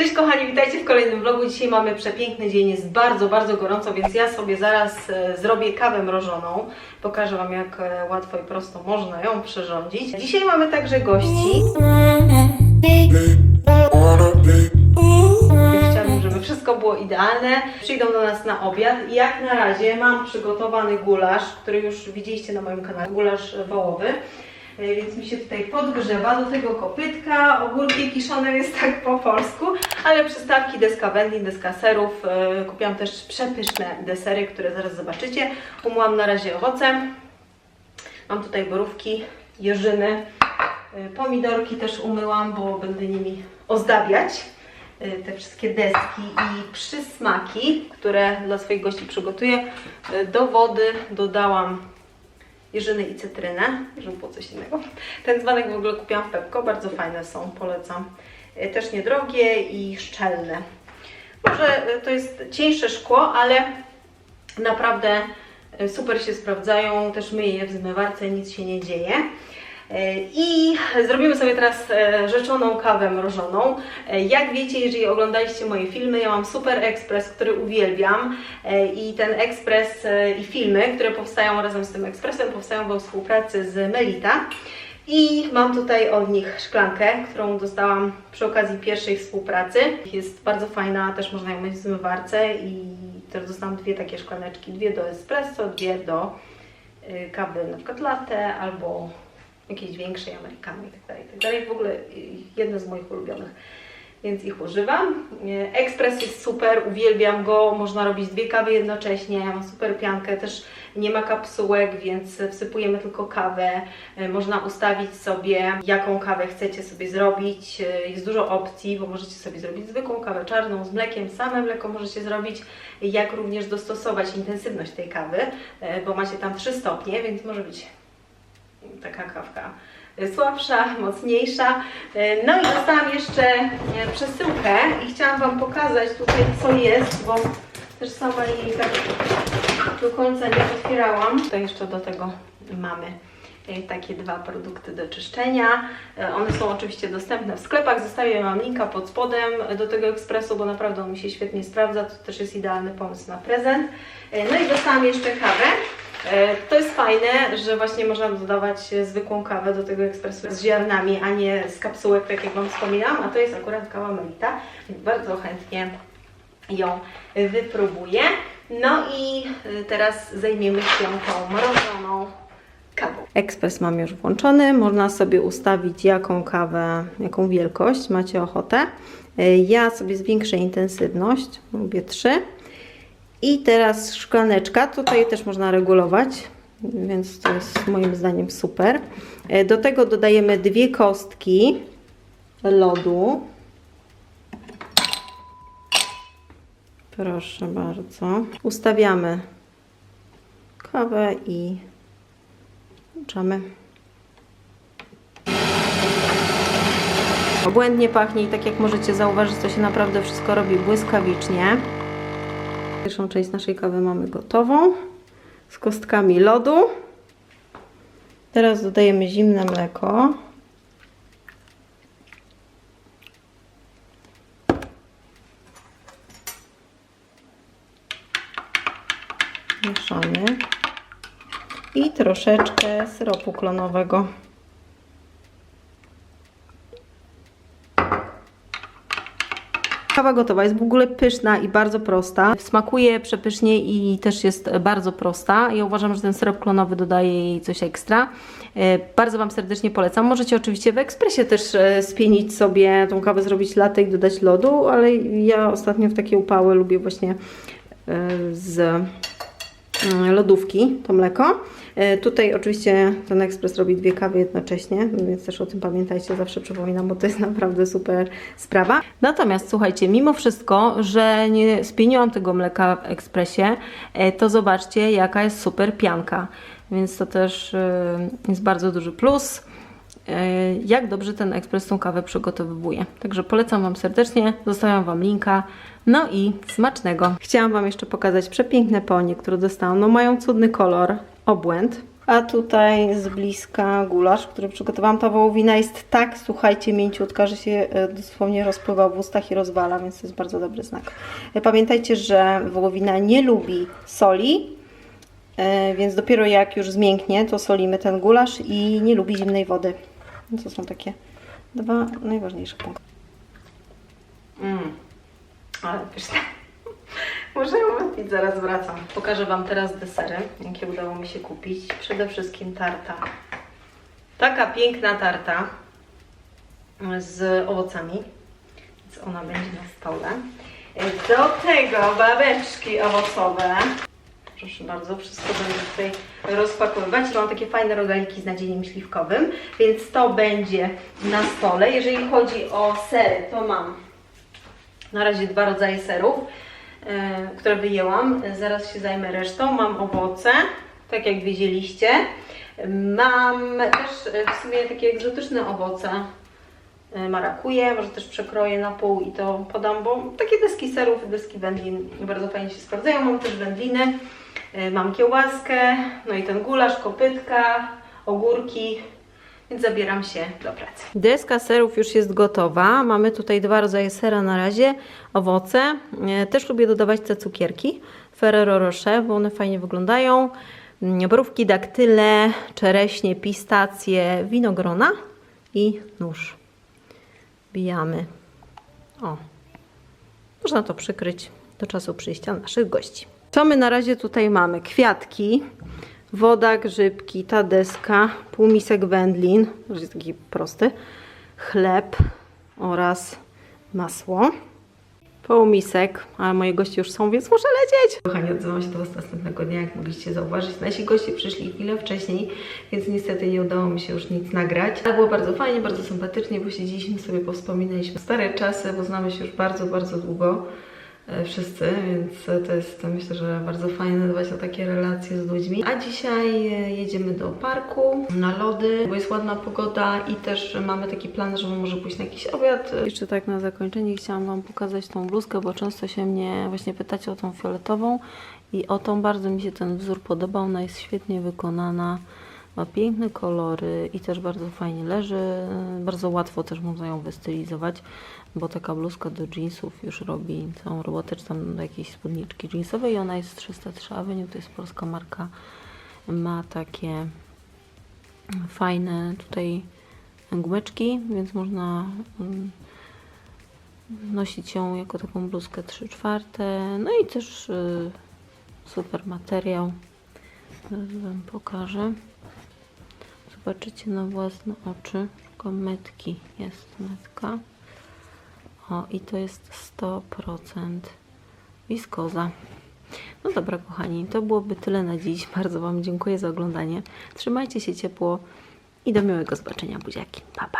Cześć kochani, witajcie w kolejnym vlogu. Dzisiaj mamy przepiękny dzień, jest bardzo, bardzo gorąco, więc ja sobie zaraz e, zrobię kawę mrożoną. Pokażę Wam jak e, łatwo i prosto można ją przyrządzić. Dzisiaj mamy także gości. Chciałabym, żeby wszystko było idealne. Przyjdą do nas na obiad i jak na razie mam przygotowany gulasz, który już widzieliście na moim kanale, gulasz wołowy. Więc mi się tutaj podgrzewa do tego kopytka, ogórki kiszone jest tak po polsku, ale przystawki, deska wędlin, deska serów. E, Kupiłam też przepyszne desery, które zaraz zobaczycie. Umyłam na razie owoce. Mam tutaj borówki, jeżyny, e, pomidorki też umyłam, bo będę nimi ozdabiać e, te wszystkie deski i przysmaki, które dla swoich gości przygotuję. Do wody dodałam jeżyny i cytrynę, żeby było coś innego. Ten dzbanek w ogóle kupiłam w Pepko, bardzo fajne są, polecam. E, Też niedrogie i szczelne. Może e, to jest cieńsze szkło, ale naprawdę e, super się sprawdzają, też myję je w zmywarce, nic się nie dzieje. E, I zrobimy sobie teraz e, rzeczoną kawę mrożoną. E, Jak wiecie, jeżeli oglądaliście moje filmy, ja mam Super Express, który uwielbiam i ten ekspres i filmy, które powstają razem z tym ekspresem, powstają we współpracy z Melita. I mam tutaj od nich szklankę, którą dostałam przy okazji pierwszej współpracy. Jest bardzo fajna, też można ją mieć w zmywarce i też dostałam dwie takie szklaneczki, dwie do espresso, dwie do kawy na przykład latte albo jakiejś większej amerykany i tak dalej, i tak. W ogóle jedne z moich ulubionych, więc ich używam. Ekspres jest super, uwielbiam go, można robić dwie kawy jednocześnie, ma super piankę, też nie ma kapsułek, więc wsypujemy tylko kawę. Y, Można ustawić sobie, jaką kawę chcecie sobie zrobić. Y, Jest dużo opcji, bo możecie sobie zrobić zwykłą kawę czarną z mlekiem, same mleko możecie zrobić, jak również dostosować intensywność tej kawy, y, bo macie tam 3 stopnie, więc może być taka kawka słabsza, mocniejsza. Y, No i dostałam jeszcze y, przesyłkę i chciałam Wam pokazać tutaj co jest, bo też sama jej tak do końca nie otwierałam. To jeszcze do tego mamy y, takie dwa produkty do czyszczenia. One są oczywiście dostępne w sklepach. Zostawię Wam linka pod spodem do tego ekspresu, bo naprawdę on mi się świetnie sprawdza. To też jest idealny pomysł na prezent. No i dostałam jeszcze kawę. E, To jest fajne, że właśnie można dodawać e, zwykłą kawę do tego ekspresu z ziarnami, a nie z kapsułek, tak jak Wam wspominałam, a to jest akurat kawa Melita, bardzo chętnie ją wypróbuję. No i e, teraz zajmiemy się tą mrożoną kawą. Ekspres mam już włączony, można sobie ustawić jaką kawę, jaką wielkość macie ochotę. Ja sobie zwiększę intensywność, lubię 3. I teraz szklaneczka, tutaj też można regulować, więc to jest moim zdaniem super. E, Do tego dodajemy dwie kostki lodu. Proszę bardzo. Ustawiamy kawę i włączamy. Obłędnie pachnie i tak jak możecie zauważyć, to się naprawdę wszystko robi błyskawicznie. Pierwszą część naszej kawy mamy gotową z kostkami lodu. Teraz dodajemy zimne mleko. Mieszamy. I troszeczkę syropu klonowego. Kawa gotowa, jest w ogóle pyszna i bardzo prosta. Smakuje przepysznie i też jest bardzo prosta. Ja uważam, że ten syrop klonowy dodaje jej coś ekstra. E, Bardzo Wam serdecznie polecam. Możecie oczywiście w ekspresie też e, spienić sobie tą kawę, zrobić latte i dodać lodu, ale ja ostatnio w takie upały lubię właśnie e, z lodówki to mleko. E, Tutaj oczywiście ten ekspres robi dwie kawy jednocześnie, więc też o tym pamiętajcie, zawsze przypominam, bo to jest naprawdę super sprawa. Natomiast słuchajcie, mimo wszystko, że nie spieniłam tego mleka w ekspresie, e, to zobaczcie jaka jest super pianka. Więc to też e, jest bardzo duży plus e, jak dobrze ten ekspres tą kawę przygotowywuje. Także polecam Wam serdecznie, zostawiam Wam linka. No i smacznego. Chciałam Wam jeszcze pokazać przepiękne ponie, które dostałam. No mają cudny kolor, obłęd, A tutaj z bliska gulasz, który przygotowałam. Ta wołowina jest tak, słuchajcie, mięciutka, że się e, dosłownie rozpływa w ustach i rozwala, więc to jest bardzo dobry znak. E, Pamiętajcie, że wołowina nie lubi soli, e, więc dopiero jak już zmięknie, to solimy ten gulasz i nie lubi zimnej wody. To są takie dwa najważniejsze punkty. Mm. Ale pyszne. Muszę wypić, zaraz wracam. Pokażę Wam teraz desery, jakie udało mi się kupić. Przede wszystkim tarta. Taka piękna tarta z owocami, więc ona będzie na stole. Do tego babeczki owocowe. Proszę bardzo, wszystko będę tutaj rozpakowywać. Mam takie fajne rogaliki z nadzieniem śliwkowym, więc to będzie na stole. Jeżeli chodzi o sery, to mam na razie dwa rodzaje serów, e, które wyjęłam. Zaraz się zajmę resztą. Mam owoce, tak jak widzieliście. Mam też e, w sumie takie egzotyczne owoce. E, Marakuje, może też przekroję na pół i to podam, bo takie deski serów, deski wędlin bardzo fajnie się sprawdzają. Mam też wędliny, mam kiełbaskę, no i ten gulasz, kopytka, ogórki, więc zabieram się do pracy. Deska serów już jest gotowa. Mamy tutaj dwa rodzaje sera na razie, owoce. E, Też lubię dodawać te cukierki Ferrero Rocher, bo one fajnie wyglądają. Mm, Borówki, daktyle, czereśnie, pistacje, winogrona i nóż. Bijamy. O, można to przykryć do czasu przyjścia naszych gości. Co my na razie tutaj mamy? Kwiatki, woda, grzybki, ta deska, półmisek wędlin, taki prosty, chleb oraz masło. Półmisek, ale moje goście już są, więc muszę lecieć. Kochani, odzywam się do Was następnego dnia, jak mogliście zauważyć. Nasi goście przyszli chwilę wcześniej, więc niestety nie udało mi się już nic nagrać. Ale było bardzo fajnie, bardzo sympatycznie, bo siedzieliśmy sobie, powspominaliśmy stare czasy, bo znamy się już bardzo, bardzo długo wszyscy, więc to jest myślę, że bardzo fajne dbać o takie relacje z ludźmi. A dzisiaj e, jedziemy do parku na lody, bo jest ładna pogoda i też mamy taki plan, że może pójść na jakiś obiad. Jeszcze tak na zakończenie chciałam Wam pokazać tą bluzkę, bo często się mnie właśnie pytacie o tą fioletową i o tą bardzo mi się ten wzór podoba, ona jest świetnie wykonana. Ma piękne kolory i też bardzo fajnie leży. Bardzo łatwo też można ją wystylizować, bo taka bluzka do jeansów już robi całą robotę, czy tam do jakiejś spódniczki jeansowej. Ona jest z 303 Avenue, to jest polska marka. Ma takie fajne tutaj gumeczki, więc można mm, nosić ją jako taką bluzkę 3 czwarte. No i też y, super materiał. Zaraz Wam pokażę. Zobaczycie na własne oczy. Tylko metki jest metka. O, i to jest 100% wiskoza. No dobra, kochani, to byłoby tyle na dziś. Bardzo Wam dziękuję za oglądanie. Trzymajcie się ciepło i do miłego zobaczenia, buziaki. Pa, pa.